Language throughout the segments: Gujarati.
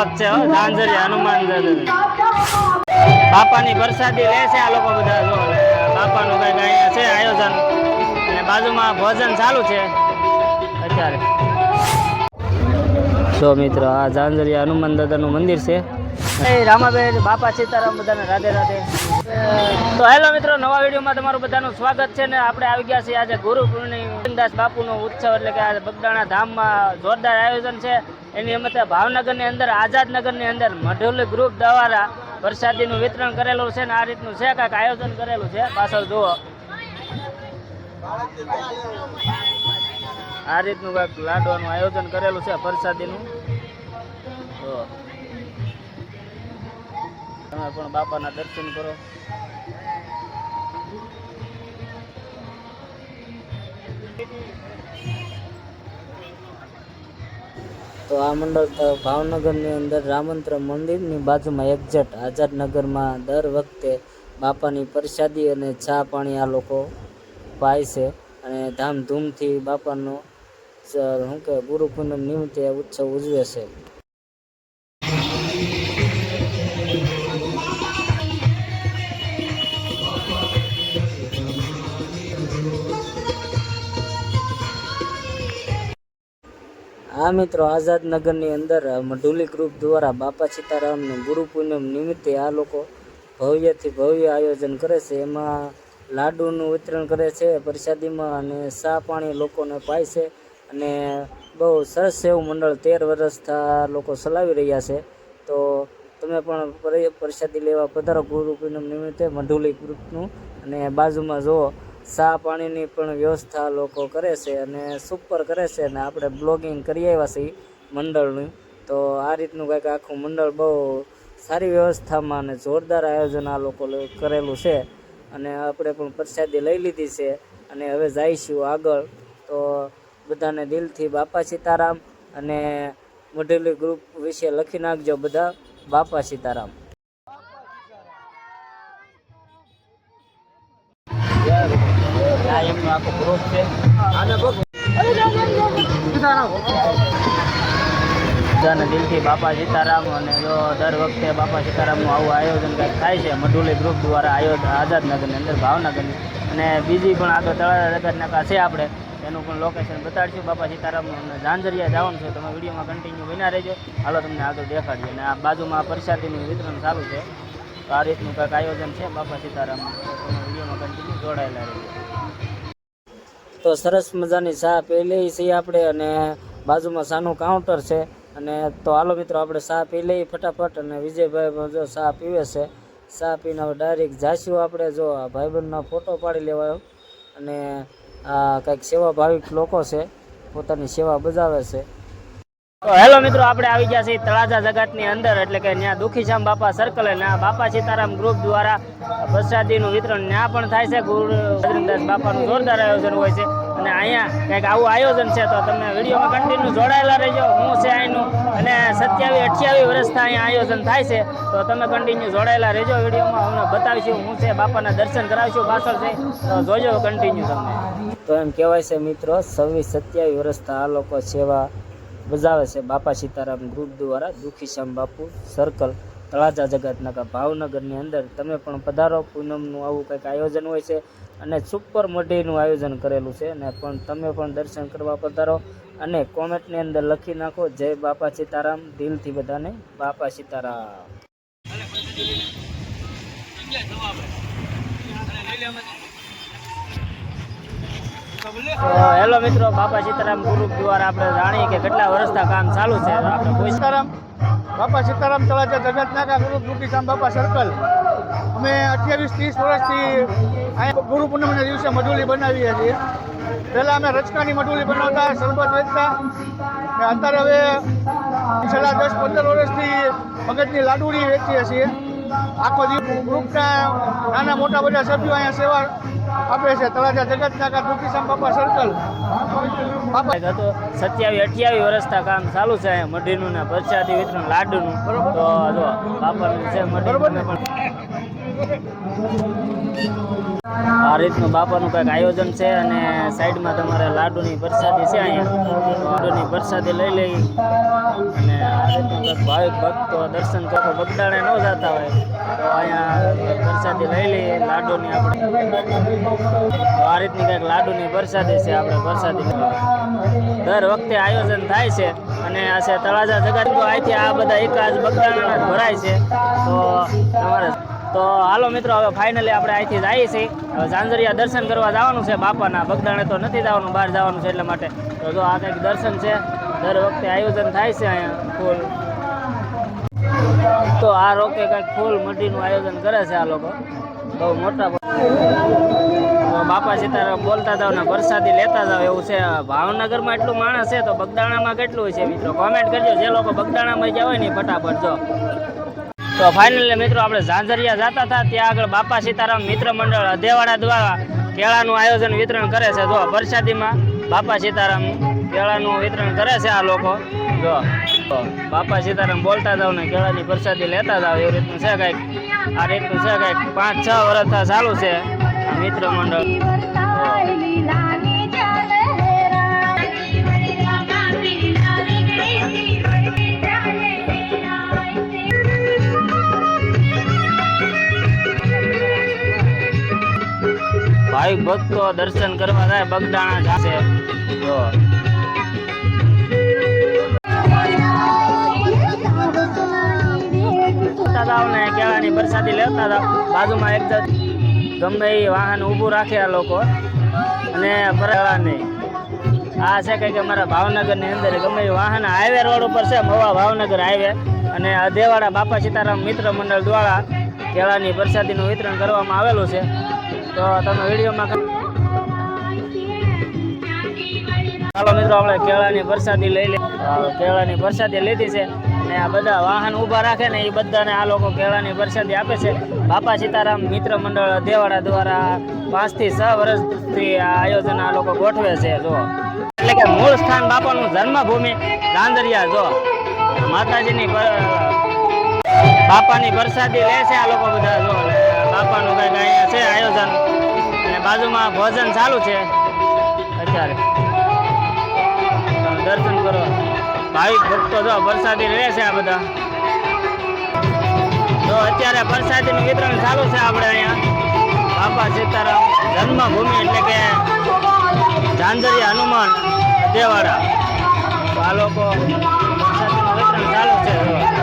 મોજ છે ધાંજરી હનુમાન બાપાની વરસાદી લે છે આ લોકો બધા, જો બાપાનું કંઈક અહીંયા છે આયોજન. અને બાજુમાં ભોજન ચાલુ છે. અત્યારે. જો મિત્રો, આ ઝાંઝરિયા હનુમાન દાદાનું મંદિર છે. એ રામાબેન, બાપા સીતારામ બધાને રાધે રાધે. તો હેલો મિત્રો, નવા વિડીયોમાં તમારું બધાનું સ્વાગત છે ને આપણે આવી ગયા છીએ આજે ગુરુ પૂર્ણિમા બાપુનો ઉત્સવ એટલે કે આ બગદાણા ધામમાં જોરદાર આયોજન છે. એની અમે ભાવનગરની અંદર, આઝાદનગરની અંદર મઢોલી ગ્રુપ દ્વારા પ્રસાદીનું વિતરણ કરેલું છે ને આ રીતનું છે કાંઈક આયોજન કરેલું છે. પાછળ જુઓ. આ રીતનું કાંઈક લાડવાનું આયોજન કરેલું છે પ્રસાદીનું. તો તમે પણ બાપાના દર્શન કરો. તો આ મંડળ ભાવનગરની અંદર રામંત્ર મંદિરની બાજુમાં એક્ઝેક્ટ આઝાદનગરમાં દર વખતે બાપાની પ્રસાદી અને ચા પાણી આ લોકો પાય છે અને ધામધૂમથી બાપાનો શું કે ગુરુ પૂનમ નિમિત્તે ઉત્સવ ઉજવે છે. આ મિત્રો, આઝાદનગરની અંદર મઢુલી ગ્રુપ દ્વારા બાપા સીતારામનું ગુરુ પૂનમ નિમિત્તે આ લોકો ભવ્યથી ભવ્ય આયોજન કરે છે. એમાં લાડુનું વિતરણ કરે છે, પ્રસાદીમાં અને સા પાણી લોકોને પાય છે અને બહુ સરસ એવું મંડળ તેર વર્ષથી લોકો ચલાવી રહ્યા છે. તો તમે પણ પ્રસાદી લેવા પધારો ગુરુ પૂનમ નિમિત્તે મઢુલી ગ્રુપનું અને બાજુમાં જુઓ. ચા પાણીની પણ વ્યવસ્થા લોકો કરે છે અને સુપર કરે છે અને આપણે બ્લોગિંગ કરી આવ્યા છીએ મંડળનું. તો આ રીતનું કંઈક આખું મંડળ બહુ સારી વ્યવસ્થામાં અને જોરદાર આયોજન આ લોકો કરેલું છે. અને આપણે પણ પ્રસાદી લઈ લીધી છે અને હવે જઈશું આગળ. તો બધાને દિલથી બાપા સીતારામ અને મઢેલી ગ્રુપ વિશે લખી નાખજો બધા. બાપા સીતારામ. આ આખો ગ્રુપ છે. બધાને દિલથી બાપા સીતારામ અને જો દર વખતે બાપા સીતારામનું આવું આયોજન કંઈક થાય છે, મઢુલી ગ્રુપ દ્વારા આયોજન આઝાદનગરની અંદર, ભાવનગરની. અને બીજી પણ આગળ તળાજા જગતનાકા છે આપણે, એનું પણ લોકેશન બતાડશું. બાપા સીતારામનું અને ઝાંઝરિયા જવાનું છે, તમે વિડીયોમાં કન્ટિન્યુ બન્યા રહેજો. હાલો તમને આગળ દેખાડીએ. અને આ બાજુમાં પ્રસાદીનું વિતરણ ચાલુ છે. તો આ રીતનું કંઈક આયોજન છે બાપા સીતારામનું. તમે વિડીયોમાં કન્ટિન્યુ જોડાયેલા રહેજો. તો સરસ મજાની ચા પી લઈ છીએ આપણે અને બાજુમાં ચાનું કાઉન્ટર છે. અને તો હાલો મિત્રો, આપણે ચા પી લઈએ ફટાફટ અને વિજયભાઈ જો ચા પીવે છે. ચા પીને હવે ડાયરેક્ટ જાશું આપણે જો આ ભાઈબંધનો ફોટો પાડી લેવાયો. અને આ કંઈક સેવા ભાવિક લોકો છે, પોતાની સેવા બજાવે છે. તો હેલો મિત્રો, આપણે આવી ગયા છીએ તળાજા જગતની અંદર, એટલે કે ત્યાં દુખીશ્યામ બાપા સર્કલ અને બાપા સીતારામ ગ્રુપ દ્વારા પ્રસાદીનું વિતરણ ત્યાં પણ થાય છે. ગુરુ બજરંગદાસ બાપાનું જોરદાર આયોજન હોય છે. અને અહીંયા કંઈક આવું આયોજન છે, તો તમે વિડીયોમાં કન્ટિન્યુ જોડાયેલા રહેજો. હું છે અહીંનું, અને સત્યાવીસ, અઠ્યાવીસ વર્ષથી અહીંયા આયોજન થાય છે. તો તમે કન્ટિન્યુ જોડાયેલા રહેજો વિડીયોમાં. અમને બતાવીશું, હું છે બાપાના દર્શન કરાવીશું પાછળ છે. તો જોજો કન્ટિન્યુ તમને. તો એમ કહેવાય છે મિત્રો, છવ્વીસ, સત્યાવીસ વર્ષથી આ લોકો સેવા બજાવે છે. બાપા સીતારામ ગ્રુપ દ્વારા દુખીશ્યામ બાપુ સર્કલ તળાજા જગતનાકા ભાવનગરની અંદર તમે પણ પધારો. પૂનમનું આવું કંઈક આયોજન હોય છે અને સુપર મોટીનું આયોજન કરેલું છે અને પણ તમે પણ દર્શન કરવા પધારો અને કોમેન્ટની અંદર લખી નાખો. જય બાપા સીતારામ. દિલથી બધાને બાપા સીતારામ. હેલો મિત્રો, બાપા સીતારામ ગ્રુપ દ્વારા આપણે જાણીએ કે કેટલા વર્ષના કામ ચાલુ છે. આપણે કોઈ સીતારામ, બાપા સીતારામ તળાજા જગતનાકા ગુરુ દુખીશામ બાપા સર્કલ અમે અઠ્યાવીસ, ત્રીસ વર્ષથી અહીંયા ગુરુ પૂનમના દિવસે મજૂરી બનાવીએ છીએ. પહેલાં અમે રચકાની મજૂરી બનાવતા, શરબત વેચતા. ને અત્યારે હવે છેલ્લા દસ, પંદર વર્ષથી મગજની લાડુડી વેચીએ છીએ. આખો દિવસ ગ્રુપના નાના મોટા બધા સભ્યો અહીંયા સેવા આપે છે. તળાજા જગતનાકા દુખીશામ બાપા સર્કલ બાપા તો સત્યાવીસ અઠ્યાવીસ વર્ષથી કામ ચાલુ છે અહીંયા મઢીનું ને પ્રસાદી વિતરણ લાડુનું. તો જો બાપાનું છે ને પણ આ રીતનું બાપાનું કંઈક આયોજન છે અને સાઈડમાં તમારે લાડુની પ્રસાદી છે અહીંયા. લાડુની પ્રસાદી લઈ લઈ અને આ રીતનું કંઈક ભાવિક ભક્તો દર્શન કરો બગદાણે ન જતા હોય, તો અહીંયા પ્રસાદી લઈ લઈએ લાડુની આપણે. આ રીતની કંઈક લાડુની પ્રસાદી છે આપણે પ્રસાદી. દર વખતે આયોજન થાય છે અને આ છે તળાજા જગત. તો અહીંથી આ બધા એક આજ બગદાણાના ભરાય છે. તો તમારે તો હાલો મિત્રો, હવે ફાઇનલી આપણે અહીંથી જઈએ છીએ. હવે ઝાંઝરિયા દર્શન કરવા જવાનું છે બાપાના, બગદાણે તો નથી જવાનું, બહાર જવાનું છે એટલા માટે. તો જો આ કંઈક દર્શન છે, દર વખતે આયોજન થાય છે અહીંયા ફૂલ. તો આ રોકે કંઈક ફૂલ મઢીનું આયોજન કરે છે આ લોકો. બહુ મોટા બાપા સીતારામ બોલતા જાવ ને વરસાદી લેતા જાવ એવું છે. ભાવનગરમાં એટલું માણસ છે તો બગદાણામાં કેટલું છે મિત્રો? કોમેન્ટ કરજો. જે લોકો બગદાણામાં ગયા હોય ને ફટાફટ જો. તો ફાઇનલી મિત્રો આપણે ઝાંઝરિયા જતા હતા. ત્યાં આગળ બાપા સીતારામ મિત્ર મંડળ અધેવાડા દ્વારા કેળાનું આયોજન વિતરણ કરે છે. જો વરસાદીમાં બાપા સીતારામ કેળાનું વિતરણ કરે છે આ લોકો. જો બાપા સીતારામ બોલતા જાવ ને કેળાની પ્રસાદી લેતા જાવ. એવી રીતનું છે કંઈક? આ રીતનું છે કંઈક? પાંચ, છ વર્ષ ચાલુ છે મિત્ર મંડળ. ભક્તો દર્શન કરવા જાય, બગદાણા જશે તો લેતા કેળાની પ્રસાદી લેતા હતા. બાજુમાં એક ગમે એ વાહન ઊભું રાખે આ લોકો. અને નહીં આ છે કંઈક અમારા ભાવનગરની અંદર. ગમે એ વાહન હાઈવે રોડ ઉપર છે મવા ભાવનગર હાઈવે અને અધેવાડા બાપા સીતારામ મિત્ર મંડળ દ્વારા કેળાની પ્રસાદીનું વિતરણ કરવામાં આવેલું છે. તો તમે વિડીયોમાં ચાલો મિત્રો, આપણે કેળાની પ્રસાદી લઈ લે કેળાની પ્રસાદી લીધી છે ને આ બધા વાહન ઊભા રાખે ને એ બધાને આ લોકો કેળાની પ્રસાદી આપે છે. બાપા સીતારામ મિત્ર મંડળ દેવાડા દ્વારા પાંચથી છ વર્ષથી આ આયોજન આ લોકો ગોઠવે છે જો એટલે કે મૂળ સ્થાન બાપાનું જન્મભૂમિ ગાંધરિયા જો માતાજીની બાપાની પ્રસાદી લે છે આ લોકો બધા જો બાપાનું કંઈક અહીંયા છે આયોજન. અને બાજુમાં ભોજન ચાલુ છે. અત્યારે. દર્શન કરો ભાવિક ભક્તો જો વરસાદી રહે છે આ બધા. તો અત્યારે વરસાદીનું વિતરણ ચાલુ છે આપણે અહીંયા. બાપા સીતારામ જન્મભૂમિ એટલે કે ઝાંઝરી હનુમાન દેવાડા. તો આ લોકો વરસાદીનું વિતરણ ચાલુ છે.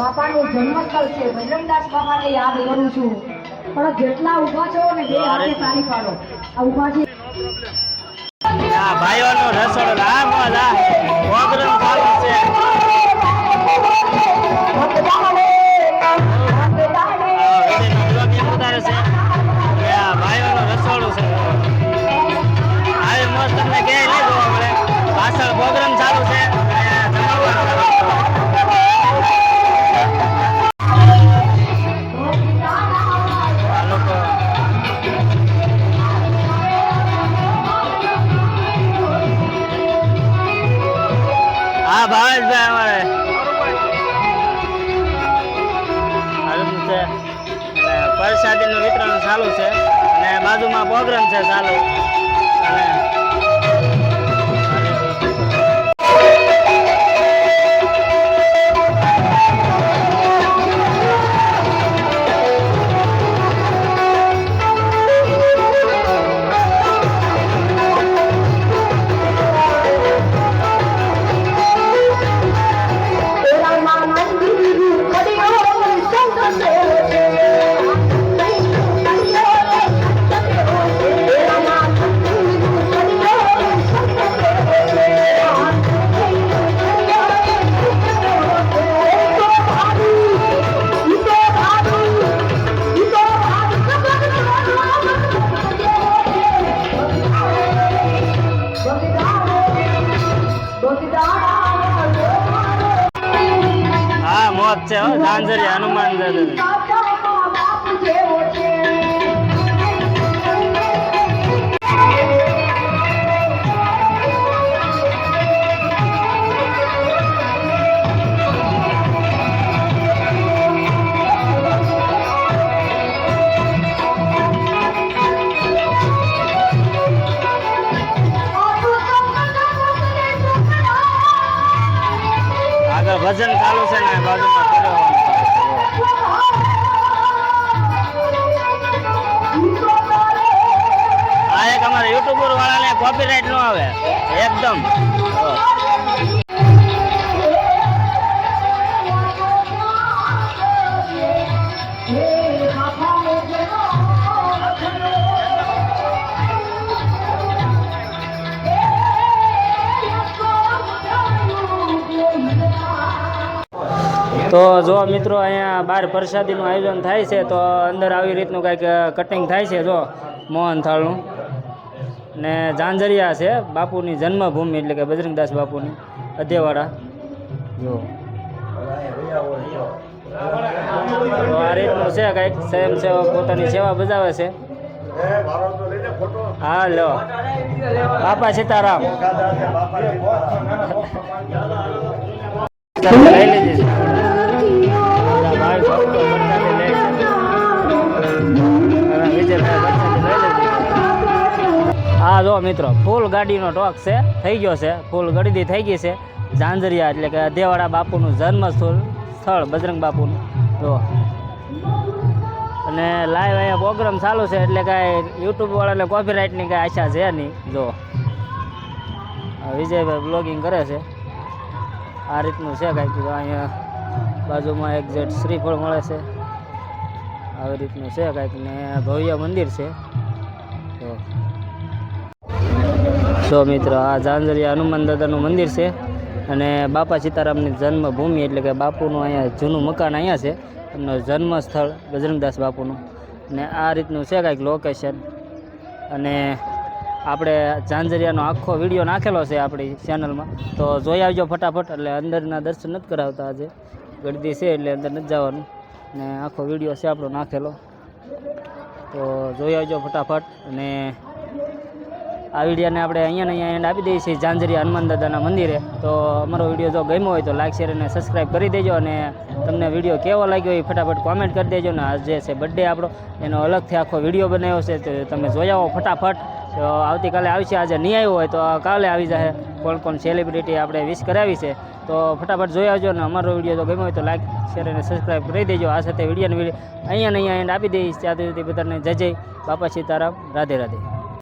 બાપાનું જન્મસ્થળ છે. બજરંગદાસ બાપાને યાદ કરું છું. પણ જેટલા ઊભા છો ને બે હાથે તાળી પાડો. આ ઊભા છે. ભાઈઓનો રસોડો રસોડું આ ઓગરમ પ્રોગ્રામ ચાલુ છે. અને બાજુમાં પ્રોગ્રામ છે ચાલુ. અને હનુમાન એકદમ. તો જો મિત્રો અહીંયા બહાર પ્રસાદીનું આયોજન થાય છે, તો અંદર આવી રીતનું કંઈક કટિંગ થાય છે, જો મોહન થાળનું ને જાંજરિયા છે બાપુની જન્મભૂમિ એટલે કે બજરંગદાસ બાપુની અધેવાડા. જો. તો આ રીતનું છે કંઈક સ્વયંસેવક પોતાની સેવા બજાવે છે. હા લો બાપા સીતારામ. લઈ લીધી મિત્રો. ફૂલ ગાડીનો ટોક છે. થઈ ગયો છે. ફૂલ ગળદી થઈ ગઈ છે. ઝાંઝરિયા એટલે કે અધેવાડા બાપુનું જન્મસ્થળ, સ્થળ, બજરંગ બાપુનું. જો. અને લાઈવ અહીંયા પ્રોગ્રામ ચાલુ છે એટલે કાંઈ યુટ્યુબ વાળાને કોપીરાઇટની કાંઈ આશા છે નહીં. જો. વિજયભાઈ બ્લોગિંગ કરે છે. આ રીતનું છે કાંઈક. અહીંયા બાજુમાં એક્ઝેક્ટ શ્રીફળ મળે છે. આવી રીતનું છે કાંઈક. ને ભવ્ય મંદિર છે. જો મિત્રો, આ ઝાંઝરિયા હનુમાન દાદાનું મંદિર છે અને બાપા સીતારામની જન્મભૂમિ એટલે કે બાપુનું અહીંયા જૂનું મકાન અહીંયા છે. એમનું જન્મ સ્થળ બજરંગદાસ બાપુનું. ને આ રીતનું છે કાંઈક લોકેશન અને આપણે ઝાંઝરિયાનો આખો વીડિયો નાખેલો છે આપણી ચેનલમાં તો જોઈ આવજો ફટાફટ, એટલે અંદરના દર્શન નથી કરાવતા આજે. ગળદી છે એટલે અંદર નથી જવાનું. ને આખો વીડિયો છે આપણો નાખેલો. તો જોઈ આવજો ફટાફટ અને આ વિડીયોને આપણે અહીંયા અહીંયા એન્ડ આપી દઈએ છીએ ઝાંઝરી હનુમાન દાદાના મંદિરે. તો અમારો વીડિયો જો ગમ્યો હોય તો લાઈક શેર અને સબસ્ક્રાઈબ કરી દેજો અને તમને વીડિયો કેવો લાગ્યો એ ફટાફટ કોમેન્ટ કરી દેજો ને આજ જે છે બર્થડે આપણો, એનો અલગથી આખો વીડિયો બનાવ્યો છે તો તમે જોઈ આવો ફટાફટ. તો આવતીકાલે આવશે, આજે નહીં આવ્યો હોય તો કાલે આવી જશે કોણ કોણ સેલિબ્રિટી આપણે વિશ કરાવી છે. તો ફટાફટ જોઈ આવજો ને અમારો વીડિયો જો ગમ્યો હોય તો લાઈક શેર અને સબસ્ક્રાઈબ કરી દેજો. આ સાથે વિડીયોને વીડિયો અહીંયા અહીંયા એન્ડ આપી દઈશ. ત્યાં સુધી બધાને જય જય. બાપા સીતારામ. રાધે રાધે.